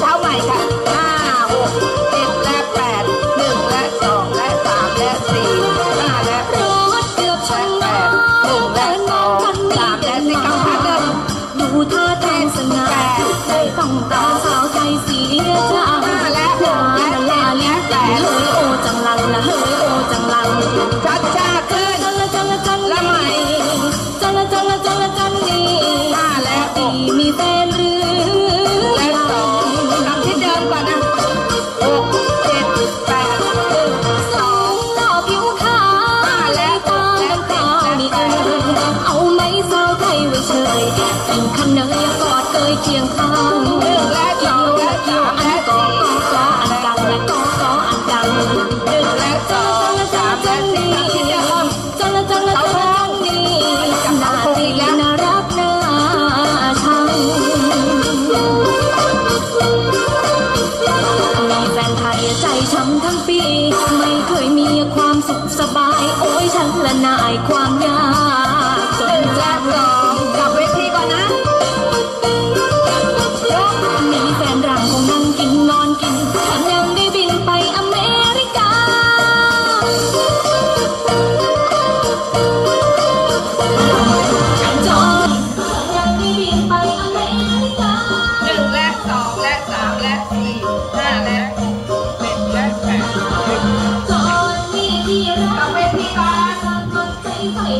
เท้าใหม่ค่ะห้าหกเจ็ดและแปดหนึ่งและสองและสามและสี่ห้าและหรกถเกือบชนแปน้ดหนึ่งและสองสามและสี่ก้าพันเดิมดูท่าทางสง่าใจต้องตาสาวใจเสียจังห้าและหกและลาเจ็ดและลิแปดเฮ้ยโอจังลังละเฮ้ยโอจังลังชัดช เฉยกินขนเนยกอดเกยเคียงข้างหนึ่งและสองและสามอันและกอสี่กออันกังและกอกออันกังหนึ่งและสองสามและสี่จังละจังละจังละจังนี่นาตีนารักนาชังมีแฟนไทยใจช้ำทั้งปี ไม่เคยมีความสุขสบาย โอ้ยฉันละนายความยา